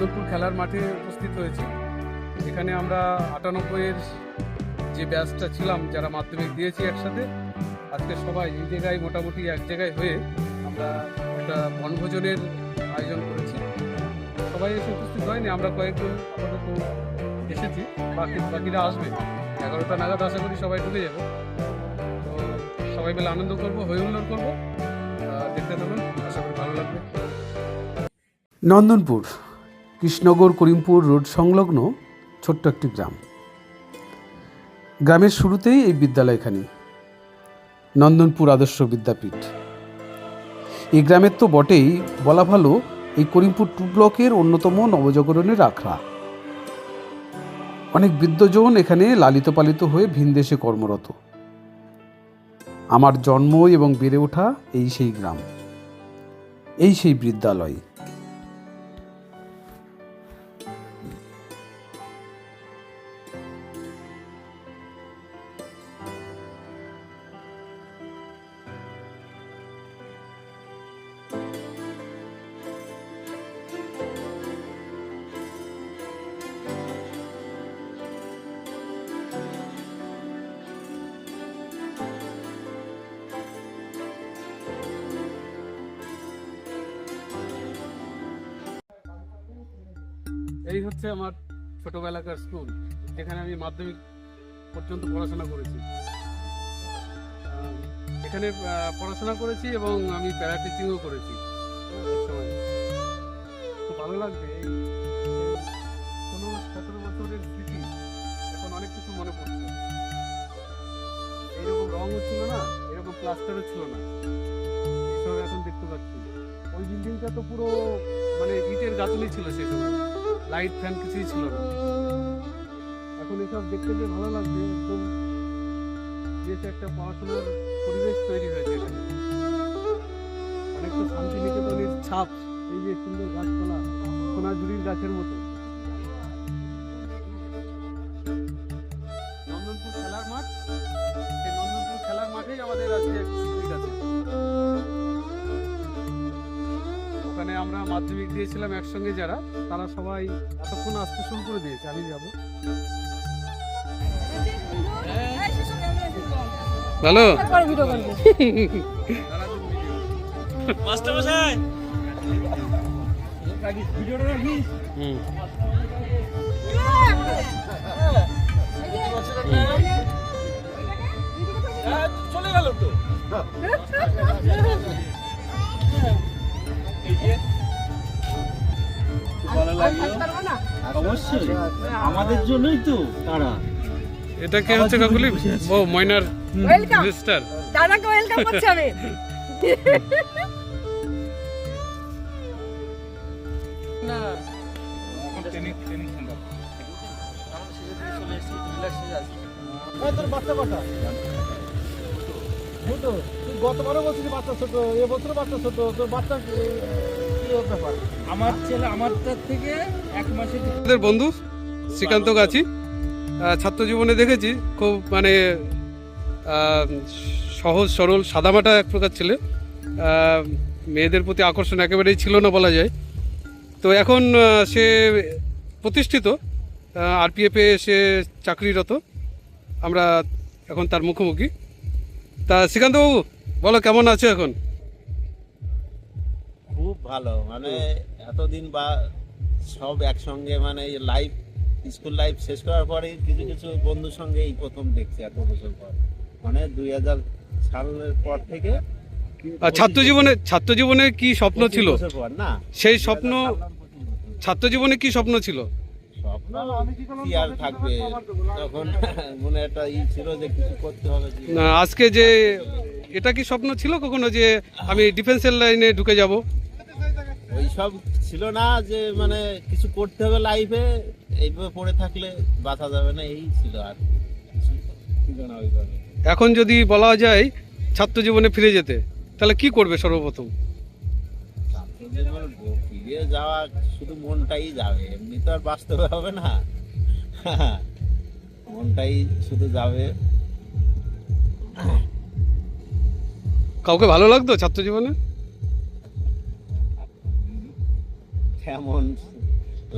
আমরা খেলার মাঠে উপস্থিত হয়েছি। এখানে আমরা আটানব্বইয়ের যে ব্যাচটা ছিলাম, যারা মাধ্যমিক দিয়েছি একসাথে, আজকে সবাই এই জায়গায়, মোটামুটি এক জায়গায় হয়ে আমরা একটা বনভোজনের আয়োজন করেছি। সবাই এসে উপস্থিত হয়নি, আমরা কয়েকজন আপাতত এসেছি, বাকি, বাকিরা আসবে। এগারোটা নাগাদ আশা করি সবাই ঢুকে যাবে। তো সবাই মিলে আনন্দ করব হই হুল্লোড় করব দেখতে থাকুন, আশা করি ভালো লাগবে। নন্দনপুর কৃষ্ণনগর করিমপুর রোড সংলগ্ন ছোট্ট একটি গ্রাম। গ্রামের শুরুতেই এই বিদ্যালয়খানি, নন্দনপুর আদর্শ বিদ্যাপীঠ। এই গ্রামের তো বটেই, বলা ভালো এই করিমপুর টু ব্লকের অন্যতম নবজাগরণের আখড়া। অনেক বৃদ্ধজন এখানে লালিত পালিত হয়ে ভিনদেশে কর্মরত। আমার জন্ম এবং বেড়ে ওঠা এই সেই গ্রাম, এই সেই বিদ্যালয় এই হচ্ছে আমার ছোটবেলাকার স্কুল, যেখানে আমি মাধ্যমিক পর্যন্ত পড়াশোনা করেছি। এখানে পড়াশোনা করেছি এবং আমি প্যারা টিচিংও করেছি। খুব ভালো লাগবে পনেরো, সতেরো বছরের স্মৃতি, এখন অনেক কিছু মনে পড়ছে। এইরকম রঙও ছিল না, এরকম প্লাস্টারও ছিল না। এসব এখন দেখতে পাচ্ছি। ওই বিল্ডিংটা তো পুরো মানে ইটের গাঁথনি ছিল সেই সময়। লাইট ফ্যান কিছুই ছিল না। এখন এসব দেখতে যে ভালো লাগবে একদম বেশ একটা পড়াশোনার পরিবেশ তৈরি হয়েছে এখানে। অনেকটা শান্তিনিকেতনের ছাপ, এই যে সুন্দর গাছপালা, সোনাঝুরির গাছের মতো। দিয়েছিলাম একসঙ্গে যারা তারা সবাই এতক্ষণ আসতে শুরু করে দিয়েছে আমি যাব। ভালো হুম। চলে গেল তো। ভালো লাগল? অবশ্যই। আমাদের জন্যই তো তারা। এটা কে হচ্ছে কাকুলি? ও ময়নার ওয়েলকাম মিস্টার দাদাকে ওয়েলকাম করছি আমি। বাচ্চা গতবারও বলছিলি ছোট এবছরও বাচ্চা ছোট তোর বাচ্চা বন্ধু শ্রীকান্ত গাছি ছাত্র জীবনে দেখেছি, খুব মানে সহজ, সরল, সাদামাটা এক প্রকার ছেলে। মেয়েদের প্রতি আকর্ষণ একেবারেই ছিল না বলা যায়। তো এখন সে প্রতিষ্ঠিত আরপিএফে সে চাকরিরত। আমরা এখন তার মুখোমুখি। তা শ্রীকান্তবাবু, বলো কেমন আছে এখন? ভালো মানে এতদিন বা সব একসঙ্গে মানে লাইফ স্কুল লাইফ শেষ করার পরে কিছু কিছু বন্ধুর সঙ্গে এই প্রথম দেখছি এত বছর পর। মানে দুই হাজার সালের পর থেকে আর ছাত্র জীবনে ছাত্র জীবনে কি স্বপ্ন ছিল? পঁচিশ বছর পর না। সেই স্বপ্ন 2000 সাল না, 25 বছর। ছাত্র জীবনে কি স্বপ্ন ছিল? স্বপ্ন কি আর থাকবে? তখন মনে একটা ই ছিল যে কিছু করতে হবে না, আজকে যে এটা কি স্বপ্ন ছিল কখনো যে আমি ডিফেন্সের লাইনে ঢুকে যাব? ওই সব ছিল না যে মানে কিছু করতে হবে লাইফে এইভাবে পড়ে থাকলে বাঁচা যাবে না এই ছিল আর ছিল না এখন যদি বলা যায় ছাত্র জীবনে ফিরে যেতে তাহলে কি করবে সর্বপ্রথম? ফিরে যাওয়া শুধু মনটাই যাবে এমনি তো আর বাস্তবে হবে না। মনটাই শুধু যাবে। কাউকে ভালো লাগতো ছাত্র জীবনে? এমন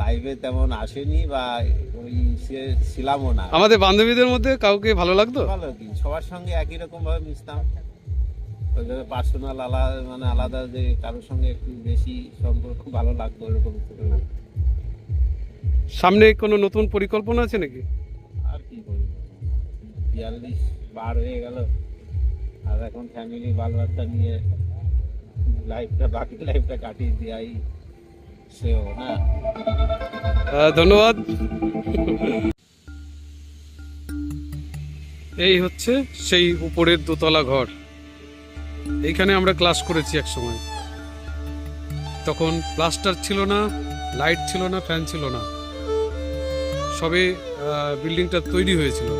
লাইভে তেমন আসেনি বা ওই ছিলামও না। আমাদের বান্ধবীদের মধ্যে কাউকে ভালো লাগতো? ভালো কি? সবার সঙ্গে একই রকম ভাবে মিশতাম পার্সোনাল আলাদা মানে আলাদা যে কারোর সঙ্গে একটু বেশি সম্পর্ক ভালো লাগতো এরকম সামনে কোনো নতুন পরিকল্পনা আছে নাকি? আর কি বিয়াল্লিশ বার হয়ে গেল। আর এখন ফ্যামিলি বাল বাচ্চা নিয়ে লাইফটা বাকি লাইফটা কাটিয়ে দেওয়াই ধন্যবাদ। এই হচ্ছে সেই উপরের দোতলা ঘর। এইখানে আমরা ক্লাস করেছি এক সময় তখন প্লাস্টার ছিল না, লাইট ছিল না, ফ্যান ছিল না। সবে বিল্ডিংটা তৈরি হয়েছিল।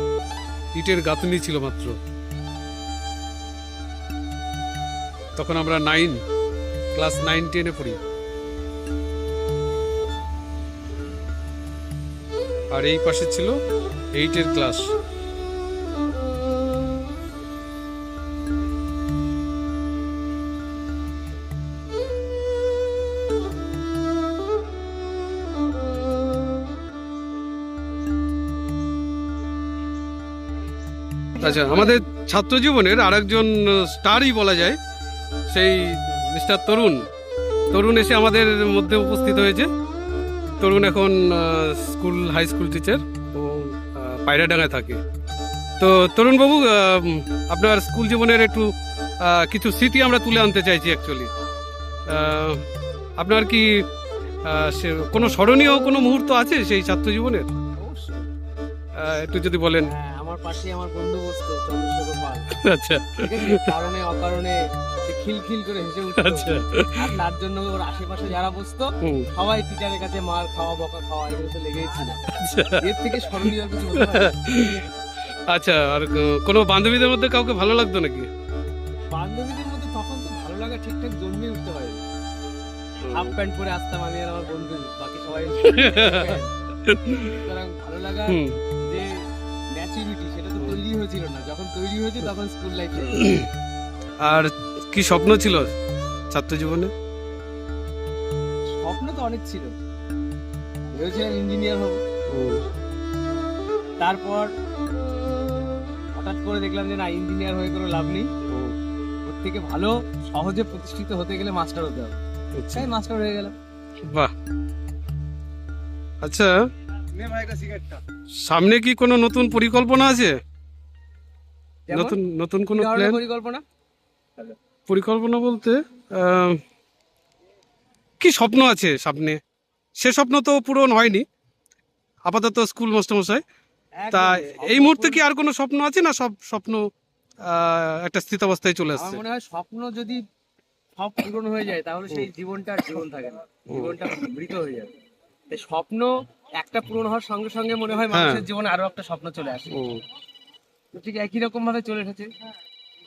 ইটের গাঁথনি ছিল মাত্র। তখন আমরা নাইন ক্লাস নাইন টেনে পড়ি। আর এই পাশে ছিল এইটের ক্লাস। আচ্ছা আমাদের ছাত্র জীবনের আরেকজন স্টারই বলা যায়, সেই মিস্টার তরুণ। তরুণ এসে আমাদের মধ্যে উপস্থিত হয়েছে। তরুণ এখন স্কুল হাই স্কুল টিচার ও পায়রাডাঙ্গায় থাকে। তো তরুণ বাবু আপনার স্কুল জীবনের একটু কিছু স্মৃতি আমরা তুলে আনতে চাইছি অ্যাকচুয়ালি আপনার কি সে কোনো স্মরণীয় কোনো মুহূর্ত আছে সেই ছাত্র জীবনের? একটু যদি বলেন। হ্যাঁ, আমার পাশে আমার বন্ধু বসতো চন্দ্রশেখর পাল। আচ্ছা। কারণে অকারণে খিলখিল করে হেসে উঠতো আচ্ছা। আর তার জন্য ওর আশেপাশে যারা বসতো সবাই টিচারের কাছে মার খাওয়া বকা খাওয়া এগুলো তো লেগেই ছিল আচ্ছা। এর থেকে স্মরণীয় কিছু আচ্ছা আর কোনো বান্ধবীদের মধ্যে কাউকে ভালো লাগতো নাকি? বান্ধবীদের মধ্যে তখন তো ভালো লাগা ঠিকঠাক জন্মে উঠতে পারে হাফ প্যান্ট পরে আসতাম আমি আর আমার বন্ধু বাকি সবাই সুতরাং ভালো লাগা যে ম্যাচুরিটি সেটা তো তৈরি হয়েছিল না। যখন তৈরি হয়েছে তখন স্কুল লাইফে আর কি স্বপ্ন ছিল ছাত্র জীবনে স্বপ্ন তো অনেক ছিল। ভেবেছিলাম ইঞ্জিনিয়ার হব। তারপর হঠাৎ করে দেখলাম যে না ইঞ্জিনিয়ার হয়ে কোনো লাভ নেই। ওর থেকে ভালো সহজে প্রতিষ্ঠিত হতে গেলে মাস্টার হতে হবে। আচ্ছা, তাই মাস্টার হয়ে গেলাম। বাহ। আচ্ছা। সামনে কি কোনো নতুন পরিকল্পনা আছে? নতুন নতুন কোনো প্ল্যান পরিকল্পনা? পরিকল্পনা বলতে কি স্বপ্ন আছে সামনে সে স্বপ্ন তো পূরণ হয়নি আপাতত স্কুল মাস্টারমশাই। তা এই মুহূর্তে কি আর কোনো স্বপ্ন আছে না সব স্বপ্ন একটা স্থিতাবস্থায় চলে আসছে মনে হয় স্বপ্ন যদি সব পূরণ হয়ে যায় তাহলে সেই জীবনটা আর জীবন থাকে না। জীবনটা মৃত হয়ে যাবে। তাই স্বপ্ন একটা পূরণ হওয়ার সঙ্গে সঙ্গে মনে হয় মানুষের হ্যাঁ। জীবনে আরও একটা স্বপ্ন চলে আসে। ঠিক একই রকম ভাবে চলে এসেছে।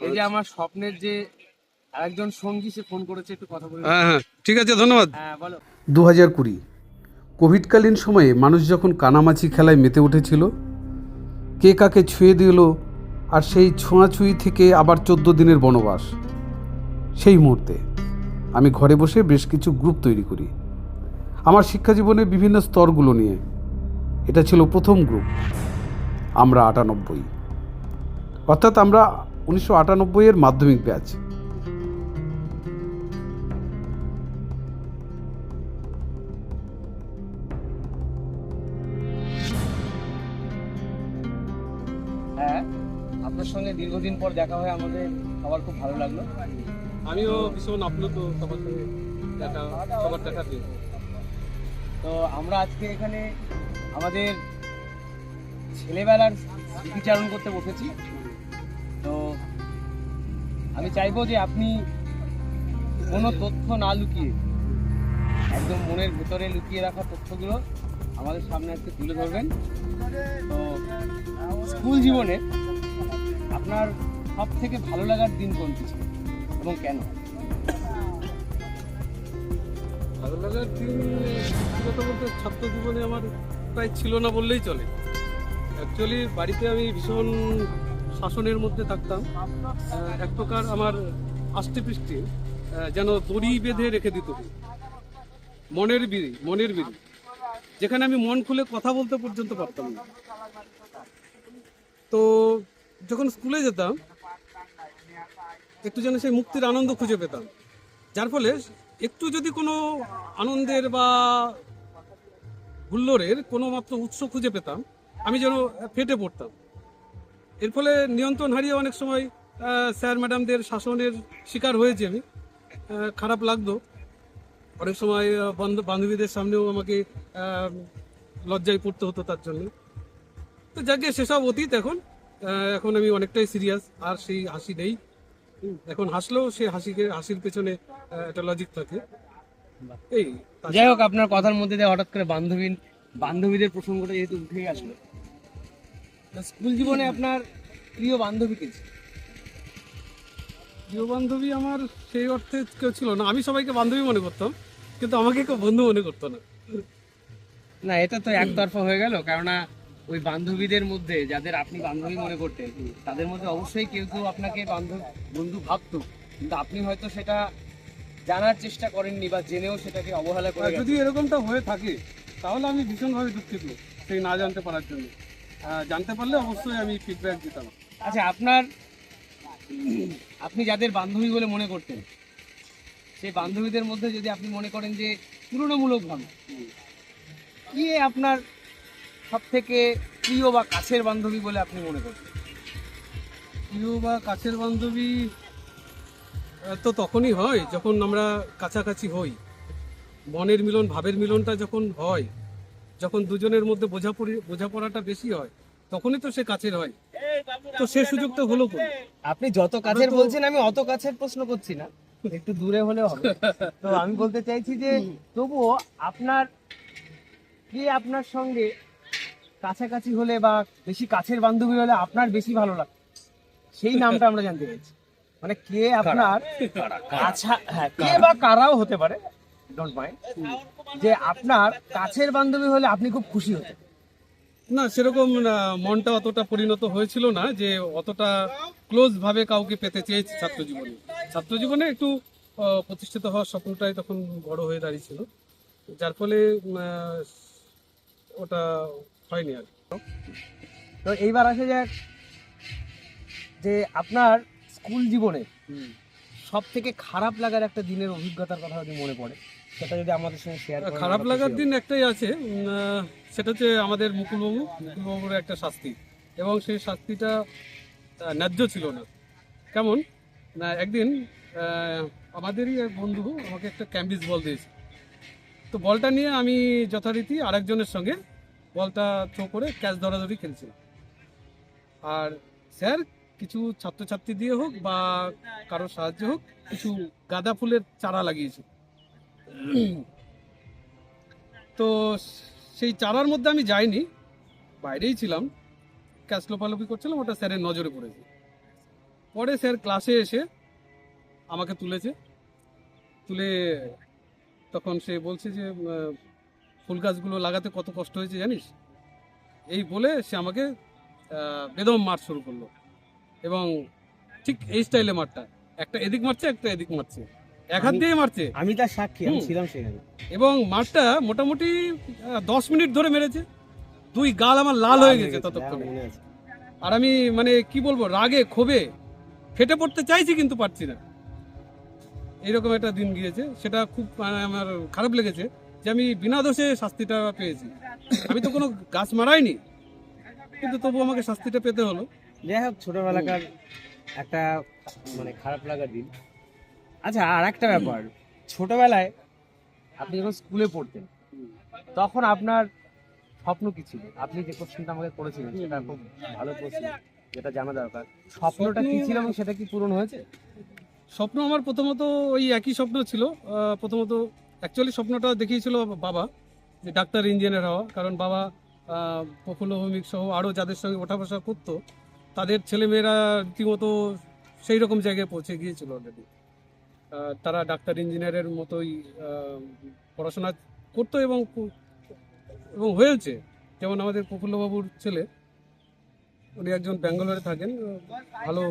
এই যে আমার স্বপ্নের যে আরেকজন সঙ্গী সে ফোন করেছে একটু কথা বলে হ্যাঁ হ্যাঁ। ঠিক আছে ধন্যবাদ। হ্যাঁ বলো। দু হাজার কুড়ি। কোভিডকালীন সময়ে মানুষ যখন কানামাছি খেলায় মেতে উঠেছিল কে কাকে ছুঁয়ে দিল আর সেই ছোঁয়াছুঁই থেকে আবার চোদ্দ দিনের বনবাস সেই মুহূর্তে আমি ঘরে বসে বেশ কিছু গ্রুপ তৈরি করি। আমার শিক্ষা জীবনের বিভিন্ন স্তরগুলো নিয়ে। এটা ছিল প্রথম গ্রুপ আমরা আটানব্বই। অর্থাৎ আমরা উনিশশো আটানব্বইয়ের মাধ্যমিক ব্যাচ। দীর্ঘদিন পর দেখা হয় আমাদের সবার খুব ভালো লাগল। আমিও ভীষণ আপ্লুত সবার সঙ্গে দেখা সবার দেখা পেয়ে তো আমরা আজকে এখানে আমাদের ছেলেবেলার স্মৃতিচারণ করতে বসেছি। তো আমি চাইব যে আপনি কোনো তথ্য না লুকিয়ে একদম মনের ভেতরে লুকিয়ে রাখা তথ্যগুলো আমাদের সামনে আজকে তুলে ধরবেন। তো স্কুল জীবনে আপনার সব থেকে ভালো লাগার দিন কোনটি ছিল এবং কেন? ভালো লাগার দিন বলতে ছাত্র জীবনে আমার প্রায় ছিল না বললেই চলে। অ্যাকচুয়ালি বাড়িতে আমি ভীষণ শাসনের মধ্যে থাকতাম। এক প্রকার আমার আষ্টে পৃষ্ঠে যেন দড়ি বেঁধে রেখে দিত। মনের বিড়ি মনের বিড়ি। যেখানে আমি মন খুলে কথা বলতে পর্যন্ত পারতাম না। তো যখন স্কুলে যেতাম, একটু যেন সেই মুক্তির আনন্দ খুঁজে পেতাম। যার ফলে একটু যদি কোনো আনন্দের বা হুল্লোড়ের কোনো মাত্র উৎস খুঁজে পেতাম, আমি যেন ফেটে পড়তাম। এর ফলে নিয়ন্ত্রণ হারিয়ে অনেক সময় স্যার ম্যাডামদের শাসনের শিকার হয়েছি আমি। খারাপ লাগতো। অনেক সময় বান্ধবীদের সামনেও আমাকে লজ্জায় পড়তে হতো তার জন্য। তো যাকে সেসব অতীত এখন এখন আমি অনেকটাই সিরিয়াস আর সেই হাসি নেই। এখন হাসলেও সে হাসিকে হাসির পেছনে একটা লজিক থাকে। এই যাই হোক আপনার কথার মধ্যে দিয়ে হঠাৎ করে বান্ধবী বান্ধবীদের প্রসঙ্গটা যেহেতু উঠেই আসলো স্কুল জীবনে আপনার প্রিয় বান্ধবী কে প্রিয় বান্ধবী আমার সেই অর্থে কেউ ছিল না। আমি সবাইকে বান্ধবী মনে করতাম কিন্তু আমাকে কেউ বন্ধু মনে করতো না। না এটা তো একতরফা হয়ে গেল কেননা ওই বান্ধবীদের মধ্যে যাদের আপনি বান্ধবী মনে করতেন তাদের মধ্যে অবশ্যই কেউ কেউ আপনাকে বান্ধব বন্ধু ভাবতো। কিন্তু আপনি হয়তো সেটা জানার চেষ্টা করেননি বা জেনেও সেটাকে অবহেলা করে আর গেছেন। যদি এরকমটা হয়ে থাকে তাহলে আমি ভীষণভাবে দুঃখিত সেই না জানতে পারার জন্য। জানতে পারলে অবশ্যই আমি ফিডব্যাক দিতাম। আচ্ছা আপনার আপনি যাদের বান্ধবী বলে মনে করতেন সেই বান্ধবীদের মধ্যে যদি আপনি মনে করেন যে তুলনামূলক ভাবে কি আপনার সব থেকে প্রিয় বা কাছের বান্ধবী বলে আপনি মনে করতেন প্রিয় বা কাছের বান্ধবী তো তখনই হয় যখন আমরা কাছাকাছি হই। মনের মিলন ভাবের মিলনটা যখন হয় যখন দুজনের মধ্যে বোঝাপড়ি বোঝাপড়াটা বেশি হয় তখনই তো সে কাছের হয়। তো সে সুযোগ তো হলো কোন? আপনি যত কাছের বলছেন আমি অত কাছের প্রশ্ন করছি না। একটু দূরে হলে হবে। তো আমি বলতে চাইছি যে তবুও আপনার কে আপনার সঙ্গে কাছাকাছি হলে বা বেশি কাছের বান্ধবী হলে আপনার বেশি ভালো লাগে। সেই নামটা আমরা জানতে চাইছি মানে কে আপনার আচ্ছা হ্যাঁ কে বা কারাও হতে পারে ডোন্ট মাইন্ড যে আপনার কাছের বান্ধবী হলে আপনি খুব খুশি হতেন। না সেরকম মনটা অতটা পরিণত হয়েছিল না যে অতটা ক্লোজ ভাবে কাউকে পেতে চেয়েছি ছাত্র জীবনে ছাত্র জীবনে একটু প্রতিষ্ঠিত হওয়ার স্বপ্নটাই তখন বড় হয়ে দাঁড়িয়েছিল। যার ফলে ওটা হয়নি আর। তো এইবার আসে যাক যে আপনার স্কুল জীবনে সব থেকে খারাপ লাগার একটা দিনের অভিজ্ঞতার কথা যদি মনে পড়ে সেটা যদি আমাদের সঙ্গে শেয়ার খারাপ লাগার দিন একটাই আছে সেটা হচ্ছে আমাদের মুকুলবাবু মুকুলবাবুর একটা শাস্তি। এবং সেই শাস্তিটা ন্যায্য ছিল না। কেমন? না একদিন আমাদেরই এক বন্ধু আমাকে একটা ক্যাম্বিস বল দিয়েছে। তো বলটা নিয়ে আমি যথারীতি আরেকজনের সঙ্গে বলটা থ্রো করে ক্যাচ ধরাধরি খেলছিলাম। আর স্যার কিছু ছাত্রছাত্রী দিয়ে হোক বা কারোর সাহায্যে হোক, কিছু গাঁদা ফুলের চারা লাগিয়েছে। তো সেই চারার মধ্যে আমি যাইনি, বাইরেই ছিলাম, ক্যাচ লোপালোপি করছিলাম, ওটা স্যারের নজরে পড়েছে। পরে স্যার ক্লাসে এসে আমাকে তুলেছে। তুলে তখন সে বলছে যে ফুল গাছগুলো লাগাতে কত কষ্ট হয়েছে জানিস? এই বলে সে আমাকে বেদম মার শুরু করল। এবং ঠিক এই স্টাইলে মারটা একটা এদিক মারছে একটা এদিক মারছে। এক হাত দিয়ে মারছে। আমি তার সাক্ষী আমি ছিলাম সেখানে। এবং মাঠটা মোটামুটি দশ মিনিট ধরে মেরেছে। দুই গাল আমার লাল হয়ে গেছে ততক্ষণে। আর আমি মানে কি বলব রাগে ক্ষোভে ফেটে পড়তে চাইছি কিন্তু পারছি না। এইরকম একটা দিন গিয়েছে। সেটা খুব মানে আমার খারাপ লেগেছে। যে আমি বিনা দোষে শাস্তিটা পেয়েছি। আমি তো কোনো গাছ মারাইনি কিন্তু তবু আমাকে শাস্তিটা পেতে হলো। যাই হোক ছোটবেলাকার একটা মানে খারাপ লাগার দিন। আচ্ছা আর একটা ব্যাপার। ছোটবেলায় আপনি যখন স্কুলে পড়তেন তখন আপনার স্বপ্ন কি ছিল? আপনি যে কোশ্চেনটা আমাকে করেছিলেন সেটা খুব ভালো প্রশ্ন যেটা জানা দরকার। স্বপ্নটা কি ছিল এবং সেটা কি পূরণ হয়েছে? স্বপ্ন আমার প্রথমত ওই একই স্বপ্ন ছিল। প্রথমত অ্যাকচুয়ালি স্বপ্নটা দেখিয়েছিল বাবা, যে ডাক্তার ইঞ্জিনিয়ার হওয়া, কারণ বাবা প্রফুল্ল ভৌমিক সহ আরও যাদের সঙ্গে ওঠা বসা করতো, তাদের ছেলেমেয়েরা রীতিমতো সেই রকম জায়গায় পৌঁছে গিয়েছিল অলরেডি তারা ডাক্তার ইঞ্জিনিয়ারের মতোই পড়াশোনা করতো এবং এবং হয়েছে যেমন আমাদের প্রফুল্লবাবুর ছেলে, উনি একজন ব্যাঙ্গালোরে থাকেন, ভালো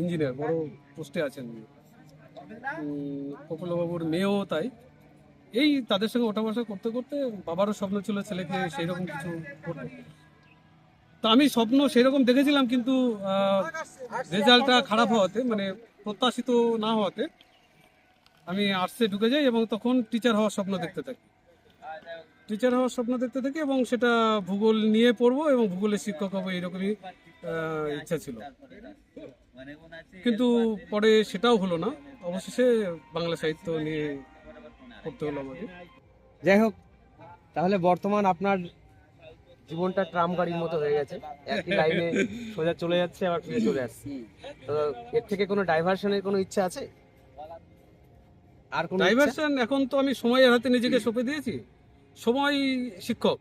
ইঞ্জিনিয়ার, বড় পোস্টে আছেন। প্রফুল্লবাবুর মেয়েও তাই। এই তাদের সঙ্গে ওঠা বসা করতে করতে বাবারও স্বপ্ন ছিল ছেলেকে সেই রকম কিছু করবে তো আমি স্বপ্ন সেই রকম দেখেছিলাম কিন্তু রেজাল্টটা খারাপ হওয়াতে মানে প্রত্যাশিত না হওয়াতে আমি আর্টসে ঢুকে যাই এবং তখন টিচার হওয়ার স্বপ্ন দেখতে থাকি। টিচার হওয়ার স্বপ্ন দেখতে থাকি এবং সেটা ভূগোল নিয়ে পড়ব এবং ভূগোলের শিক্ষক হব এরকমই আহ, ইচ্ছা ছিল। কিন্তু পরে সেটাও হলো না। অবশেষে বাংলা সাহিত্য নিয়ে পড়তে হলো আমাকে যাই হোক তাহলে বর্তমান আপনার জীবনটা ট্রাম গাড়ির মতো হয়ে গেছে। একই লাইনে সোজা চলে যাচ্ছে আবার ফিরে চলে আসছে। তো এর থেকে কোনো ডাইভারশনের কোনো ইচ্ছা আছে? আর কোনো? ডাইভারশন এখন তো আমি সময়ের হাতে নিজেকে সঁপে দিয়েছি। সময় শিক্ষক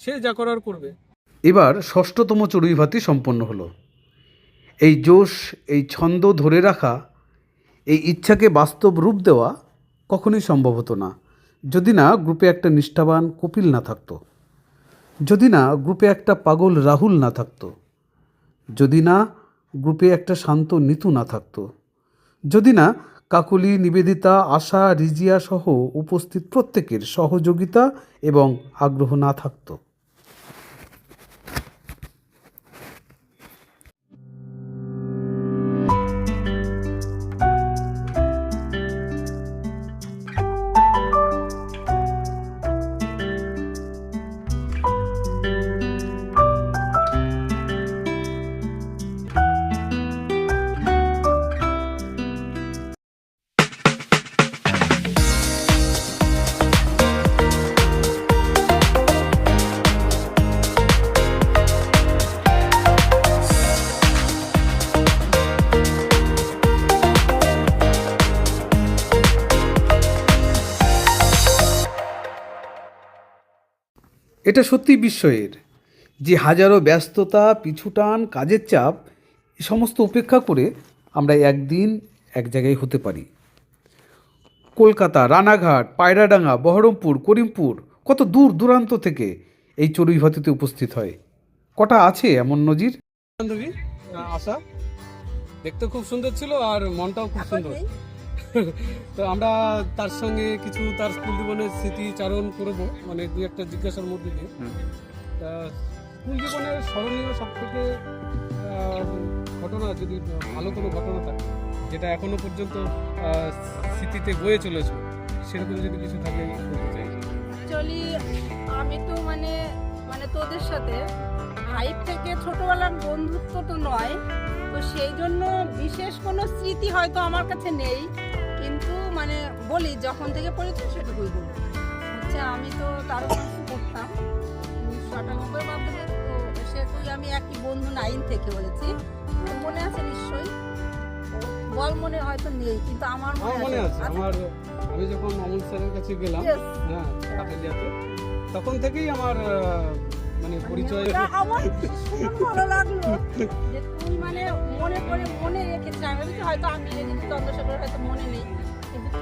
সে যা করার করবে। এবার ষষ্ঠতম চড়ুইভাতি সম্পন্ন হলো। এই জোশ এই ছন্দ ধরে রাখা এই ইচ্ছাকে বাস্তব রূপ দেওয়া কখনোই সম্ভব হতো না। যদি না গ্রুপে একটা নিষ্ঠাবান কপিল না থাকতো। যদি না গ্রুপে একটা পাগল রাহুল না থাকতো। যদি না গ্রুপে একটা শান্ত নিতু না থাকতো। যদি না কাকুলি, নিবেদিতা, আশা, রিজিয়া সহ উপস্থিত প্রত্যেকের সহযোগিতা এবং আগ্রহ না থাকতো। এটা সত্যি বিস্ময়ের যে হাজারো ব্যস্ততা পিছুটান কাজের চাপ এ সমস্ত উপেক্ষা করে আমরা একদিন এক জায়গায় হতে পারি। কলকাতা রানাঘাট পায়রাডাঙ্গা বহরমপুর করিমপুর কত দূর দূরান্ত থেকে এই চড়ুইভাতিতে উপস্থিত হয়। কটা আছে এমন নজির? বান্ধবী আশা দেখতে খুব সুন্দর ছিল আর মনটাও খুব সুন্দর। তো আমরা তার সঙ্গে কিছু তার স্কুল জীবনের স্মৃতিচারণ করব মানে দু একটা জিজ্ঞাসার মধ্যে দিয়ে। তা স্কুল জীবনের স্মরণীয় সব থেকে ঘটনা যদি ভালো কোনো ঘটনা থাকে যেটা এখনও পর্যন্ত স্মৃতিতে বয়ে চলেছে সেরকম যদি কিছু থাকে বলতে চাই। অ্যাকচুয়ালি আমি তো মানে মানে তোদের সাথে ফাইভ থেকে ছোটবেলার বন্ধুত্ব তো নয় তো সেই জন্য বিশেষ কোনো স্মৃতি হয়তো আমার কাছে নেই। বলি যখন থেকে পড়েছি সেটুকুই বলব হচ্ছে আমি তো তারও পড়তাম উনিশশো আটানব্বই মাধ্যমিক তো সেটুকুই আমি একই বন্ধু নাইন থেকে বলেছি। মনে আছে নিশ্চয়ই? বল মনে হয়তো নেই কিন্তু আমার মনে আছে। আমার আমি যখন অমল স্যারের কাছে গেলাম হ্যাঁ কাটালিয়াতে তখন থেকেই আমার মানে পরিচয় আমার ভালো লাগল। যে তুই মানে মনে করে মনে রেখেছিস। আমি হয়তো আমি হয়তো মনে নেই। কিন্তু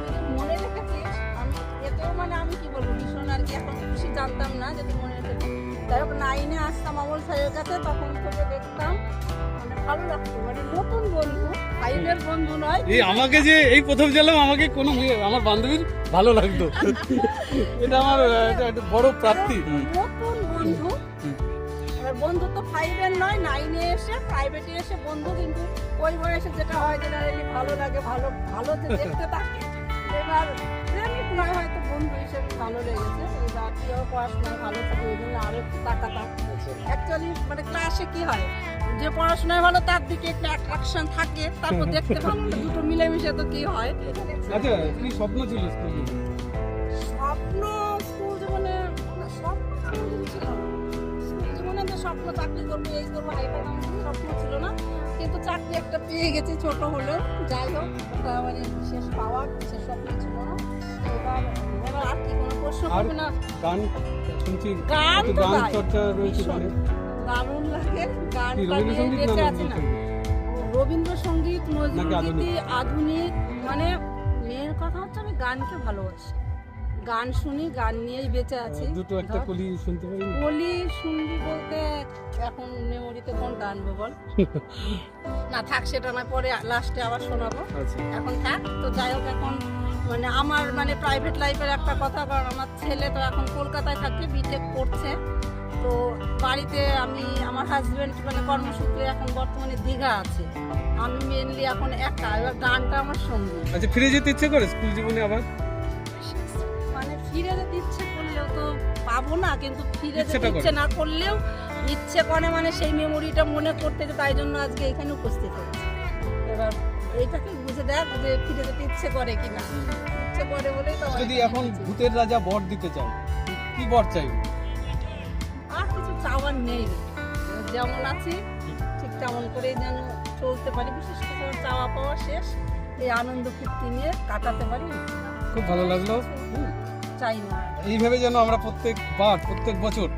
এতেও মানে আমি কি বলব ভীষণ আর কি এখন খুশি জানতাম না যে মনে রেখেছিস যাই হোক নাইনে আসতাম অমল স্যারের কাছে তখন তোকে দেখতাম মানে ভালো লাগতো। মানে নতুন বন্ধু ফাইভের বন্ধু নয় এই আমাকে যে এই প্রথম গেলাম আমাকে কোনো আমার বান্ধবীর ভালো লাগতো। এটা আমার একটা বড় প্রাপ্তি। নতুন বন্ধু। বন্ধু তো ফাইভের নয় নাইনে এসে প্রাইভেটে এসে বন্ধু কিন্তু ওই বয়সে যেটা হয় জেনারেলি ভালো লাগে ভালো ভালো দেখতে থাকে। এবার প্রেমিক নয় হয়তো হিসেবে ভালো লেগেছে। পড়াশোনায় ভালো থাকে ওই জন্য আরও তাকাতাম। অ্যাকচুয়ালি মানে ক্লাসে কি হয় যে পড়াশোনায় ভালো তার দিকে একটা অ্যাট্রাকশন থাকে তারপর দেখতে ভালো দুটো মিলেমিশে তো কি হয়। আচ্ছা কি স্বপ্ন ছিল স্কুল জীবনে? স্বপ্ন স্কুল জীবনে স্বপ্ন ছিল। স্কুল জীবনে তো স্বপ্ন চাকরি করব এই করব স্বপ্ন ছিল না। কিন্তু চাকরি একটা পেয়ে গেছি ছোট হলেও। যাই হোক ওটা মানে বিশেষ পাওয়ার বিশেষ স্বপ্ন ছিল না। আর কি কোনো প্রশ্ন করবে না গান শুনছি গান তো গান গাই। চর্চা রয়েছে মানে দারুণ লাগে গানটা নিয়ে রবীন্দ্রসঙ্গীত না আছে না। রবীন্দ্রসঙ্গীত? নজরুলগীতি আধুনিক? মানে মেয়ের কথা হচ্ছে আমি গানকে ভালোবাসি। গান শুনি গান নিয়েই বেঁচে আছি। দুটো একটা কলি শুনতে পারি বলি শুনবি বলতে এখন মেমোরিতে কোন আনব বল? না থাক সেটা না পরে লাস্টে আবার শোনাবো। আচ্ছা। এখন থাক তো যাই হোক এখন মানে আমার মানে প্রাইভেট লাইফের একটা কথা কারণ আমার ছেলে তো এখন কলকাতায় থাকে বিটেক পড়ছে তো বাড়িতে আমি আমার হাজব্যান্ড মানে কর্মসূত্রে এখন বর্তমানে দীঘা আছে। আমি মেনলি এখন একা এবার গানটা আমার সঙ্গী। আচ্ছা ফিরে যেতে ইচ্ছে করে স্কুল জীবনে আবার? মানে ফিরে যেতে ইচ্ছে করলেও তো পাবো না কিন্তু ফিরে যেতে ইচ্ছে না করলেও ইচ্ছে করে মানে সেই মেমোরিটা মনে করতে তাই জন্য আজকে এখানে উপস্থিত হয়েছে। এবার এইটাকে বুঝে দেখ যে ফিরে যেতে ইচ্ছে করে কিনা। ইচ্ছে করে বলেই তো যদি এখন ভূতের রাজা বর দিতে চায় কি বর চাইবে? আর কিছু চাওয়ার নেই। যেমন আছি ঠিক তেমন করেই যেন চলতে পারি। বিশেষ করে চাওয়া পাওয়া শেষ এই আনন্দ ফুর্তি নিয়ে কাটাতে পারি। খুব ভালো লাগল। চাই না। এইভাবে যেন আমরা প্রত্যেকবার প্রত্যেক বছর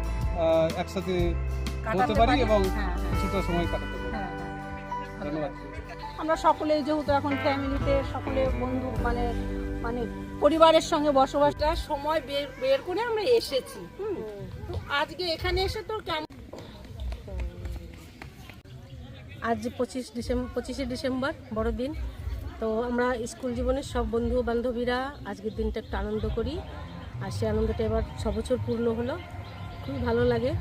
একসাথে কাটাতে পারি এবং হ্যাঁ হ্যাঁ। কিছুটা সময় কাটাতে পারি। হ্যাঁ। ধন্যবাদ। আমরা সকলে যেহেতু এখন ফ্যামিলিতে সকলে বন্ধু মানে মানে পরিবারের সঙ্গে বসবাসটা সময় বের বের করে আমরা এসেছি, হুম। তো আজকে এখানে এসে তো কেমন? আজ পঁচিশ ডিসেম্বর পঁচিশে ডিসেম্বর, বড়দিন। তো আমরা স্কুল জীবনের সব বন্ধু বান্ধবীরা আজকের দিনটা একটু আনন্দ করি। আর সেই আনন্দটা এবার ছ বছর পূর্ণ হলো। খুবই ভালো লাগে।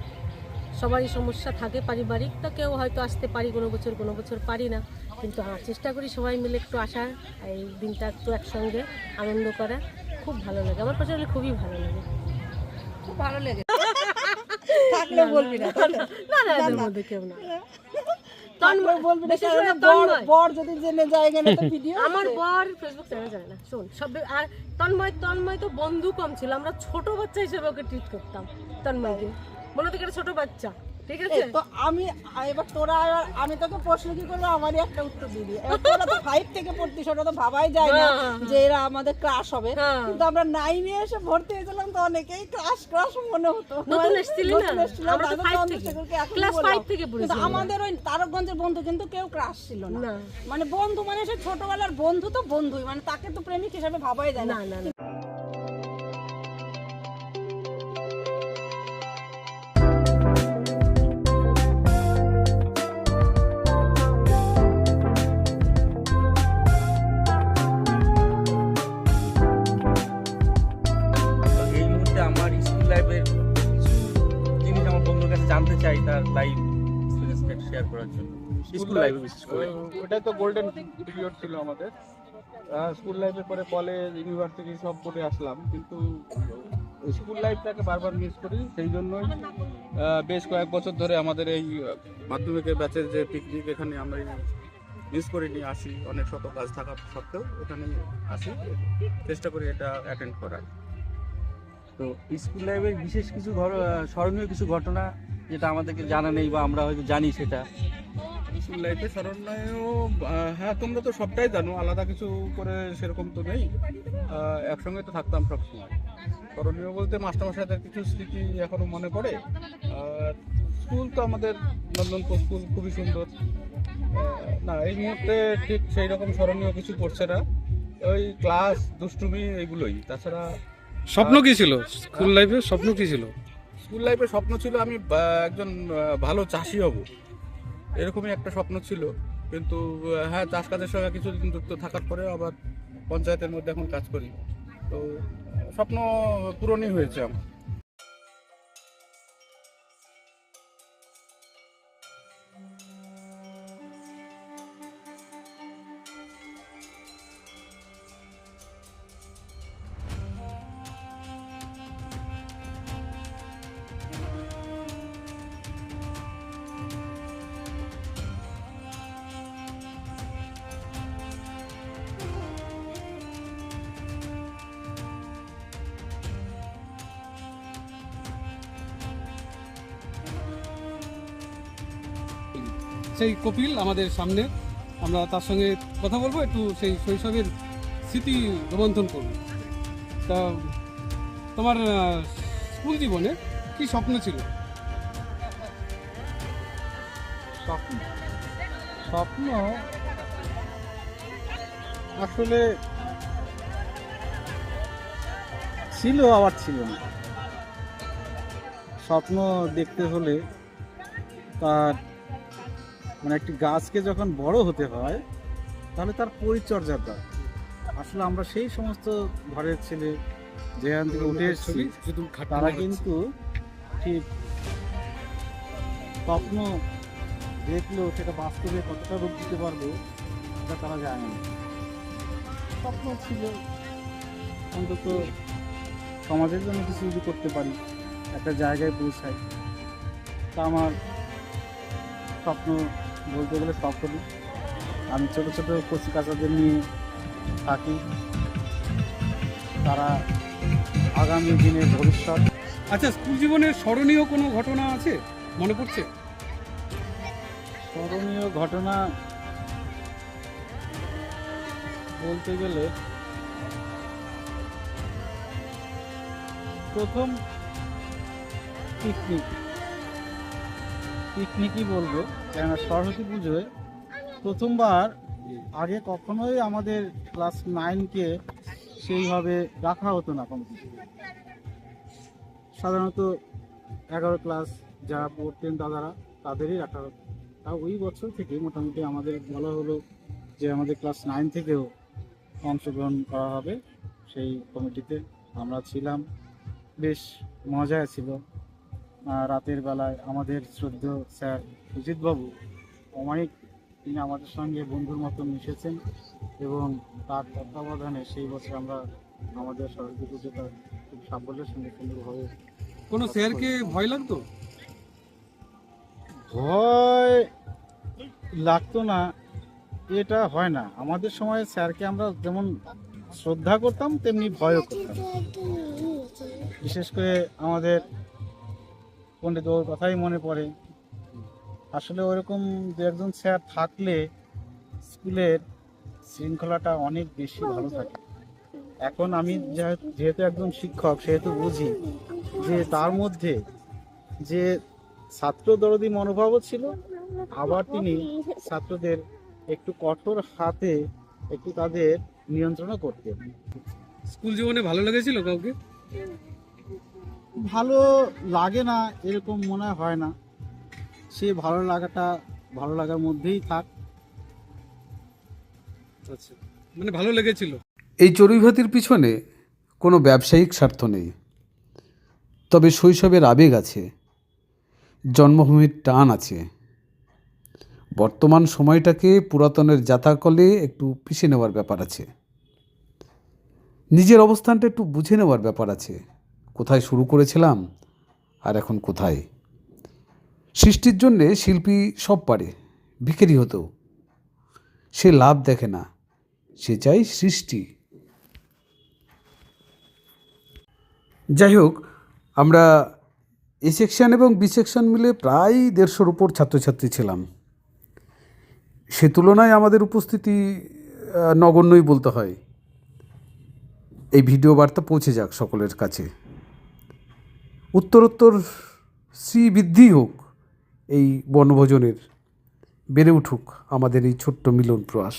সবারই সমস্যা থাকে পারিবারিক তো কেউ হয়তো আসতে পারি, কোনো বছর কোনো বছর পারি না। কিন্তু আমার চেষ্টা করি সবাই মিলে একটু আসার এই দিনটা একটু একসঙ্গে আনন্দ করা খুব ভালো লাগে আমার পাশে খুবই ভালো লাগে। খুব ভালো লেগে। থাকলে বলবি না। না না এদের মধ্যে কেউ না। তন্ময় বলবি না কারণ বর বর যদি জেনে যায় এখানে তো ভিডিও আমার বর ফেসবুক চ্যানেল জানে না শোন সব আর তন্ময় তন্ময় তো বন্ধু কম ছিল আমরা ছোট বাচ্চা হিসেবে ওকে ট্রিট করতাম তন্ময়কে। মনে একটা ছোট বাচ্চা। ঠিক আছে? তো আমি এবার তোরা এবার আমি তোকে প্রশ্ন কি করব? আমারই একটা উত্তর দিয়ে তোরা তো ফাইভ থেকে পড়তিস ওটা তো ভাবাই যায় না হ্যাঁ, যে এরা আমাদের ক্লাস হবে। হ্যাঁ। কিন্তু আমরা নাইনে এসে ভর্তি হয়েছিলাম তো অনেকেই ক্লাস ক্লাস মনে হতো। আমাদের ওই তারকগঞ্জের বন্ধু কিন্তু কেউ ক্লাস ছিল না। না। মানে বন্ধু মানে সে ছোটবেলার বন্ধু তো বন্ধুই মানে তাকে তো প্রেমিক হিসাবে ভাবাই যায় না। করার জন্য। স্কুল লাইফে বিশেষ করে। ওটাই তো গোল্ডেন পিরিয়ড ছিল আমাদের। স্কুল লাইফের পরে কলেজ ইউনিভার্সিটি সব করে আসলাম। কিন্তু স্কুল লাইফটাকে বারবার মিস করি সেই জন্যই বেশ কয়েক বছর ধরে আমাদের এই মাধ্যমিকের ব্যাচের যে পিকনিক এখানে আমরা মিস করে নিয়ে আসি অনেক শত কাজ থাকা সত্ত্বেও এখানে আসি। চেষ্টা করি এটা অ্যাটেন্ড করার। তো স্কুল লাইফের বিশেষ কিছু স্মরণীয় কিছু ঘটনা যেটা আমাদেরকে জানা নেই বা আমরা হয়তো জানি সেটা। স্কুল লাইফে স্মরণীয় হ্যাঁ তোমরা তো সবটাই জানো, আলাদা কিছু করে সেরকম তো নেই। একসঙ্গে তো থাকতাম সবসময়। স্মরণীয় বলতে মাস্টারমশাইদের কিছু স্মৃতি এখনও মনে পড়ে। আর স্কুল তো আমাদের নন্দনপুর স্কুল, খুবই সুন্দর। না, এই মুহূর্তে ঠিক সেই রকম স্মরণীয় কিছু পড়ছে না। ওই ক্লাস, দুষ্টুমি, এগুলোই। তাছাড়া স্বপ্ন কি ছিল? স্কুল লাইফে স্বপ্ন কি ছিল? স্কুল লাইফে স্বপ্ন ছিল আমি একজন ভালো চাষি হব। এরকমই একটা স্বপ্ন ছিল। কিন্তু হ্যাঁ চাষ কাজের সঙ্গে কিছুদিন যুক্ত থাকার পরে আবার পঞ্চায়েতের মধ্যে এখন কাজ করি। তো, স্বপ্ন পূরণই হয়েছে আমার। সেই কপিল আমাদের সামনে। আমরা তার সঙ্গে কথা বলব, একটু সেই শৈশবের স্মৃতি রোমন্থন করব। তা তোমার স্কুল জীবনে কি স্বপ্ন ছিল? স্বপ্ন? স্বপ্ন? আসলে ছিল আবার ছিল না। স্বপ্ন দেখতে হলে তার মানে একটি গাছকে যখন বড় হতে হয় তাহলে তার পরিচর্যাটা। আসলে আমরা সেই সমস্ত ঘরের ছেলে যেখান থেকে উঠে এসেছি তারা কিন্তু ঠিক স্বপ্ন দেখলেও সেটা বাস্তবে কতটা রূপ দিতে পারবে সেটা তারা জানে না। স্বপ্ন ছিল অন্তত সমাজের জন্য কিছু যদি করতে পারি একটা জায়গায় পৌঁছাই। তা আমার স্বপ্ন বলতে গেলে সফলই আমি ছোটো ছোটো কচি কাচাদের নিয়ে থাকি। তারা আগামী দিনের ভবিষ্যৎ। আচ্ছা স্কুল জীবনের স্মরণীয় কোনো ঘটনা আছে? মনে পড়ছে? স্মরণীয় ঘটনা বলতে গেলে প্রথম পিকনিক পিকনিকই বলব। কেননা সরস্বতী পুজোয় প্রথমবার আগে কখনোই আমাদের ক্লাস নাইনকে সেইভাবে রাখা হতো না কম্পিটিশন সাধারণত এগারো ক্লাস যারা পড়তেন দাদারা, তাদেরই রাখা হতো। তা ওই বছর থেকে মোটামুটি আমাদের বলা হলো যে আমাদের ক্লাস নাইন থেকেও অংশগ্রহণ করা হবে। সেই কমিটিতে আমরা ছিলাম। বেশ মজা ছিল। রাতের বেলায় আমাদের শ্রদ্ধ স্যার সুজিতবাবু অমায়িক তিনি আমাদের সঙ্গে বন্ধুর মতো মিশেছেন এবং তার তত্ত্বাবধানে সেই বছর আমরা আমাদের সরস্বতী পুজোটা খুব সাফল্যের সঙ্গে সুন্দরভাবে কোনো স্যারকে ভয় লাগতো? ভয় লাগতো না এটা হয় না। আমাদের সময় স্যারকে আমরা যেমন শ্রদ্ধা করতাম তেমনি ভয়ও করতাম। বিশেষ করে আমাদের পণ্ডিত বাবুর কথাই মনে পড়ে। আসলে ওরকম দু একজন স্যার থাকলে স্কুলের শৃঙ্খলাটা অনেক বেশি ভালো থাকে। এখন আমি যেহে- যেহেতু একজন শিক্ষক, সেহেতু বুঝি যে তার মধ্যে যে ছাত্র দরদি মনোভাবও ছিল, আবার তিনি ছাত্রদের একটু কঠোর হাতে একটু তাদের নিয়ন্ত্রণও করতেন। স্কুল জীবনে ভালো লেগেছিল কাউকে? ভালো লাগে না এরকম মনে হয় না। সে ভালো লাগাটা ভালো লাগার মধ্যেই থাক। আচ্ছা মানে ভালো লেগেছিল। এই চড়ুইভাতির পিছনে কোনো ব্যবসায়িক স্বার্থ নেই। তবে শৈশবের আবেগ আছে জন্মভূমির টান আছে। বর্তমান সময়টাকে পুরাতনের জাতাকলে একটু পিষে নেওয়ার ব্যাপার আছে। নিজের অবস্থানটা একটু বুঝে নেওয়ার ব্যাপার আছে। কোথায় শুরু করেছিলাম আর এখন কোথায়? সৃষ্টির জন্যে শিল্পী সব পারে, ভিখারি হতেও। সে লাভ দেখে না, সে চাই সৃষ্টি। যাই হোক আমরা এ সেকশন এবং বি সেকশন মিলে প্রায় দেড়শোর উপর ছাত্রছাত্রী ছিলাম। সে তুলনায় আমাদের উপস্থিতি নগণ্যই বলতে হয়। এই ভিডিও বার্তা পৌঁছে যাক সকলের কাছে। উত্তরোত্তর শ্রীবৃদ্ধি হোক, এই বনভোজনের বেড়ে উঠুক আমাদের এই ছোট্ট মিলন প্রয়াস।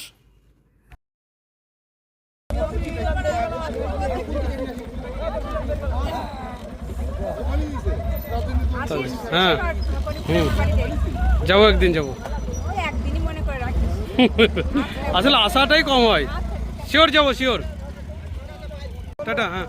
হ্যাঁ হুম। যাব একদিন, যাব। আসলে আশাটাই কম হয়। শিওর যাব শিওর টাটা হ্যাঁ।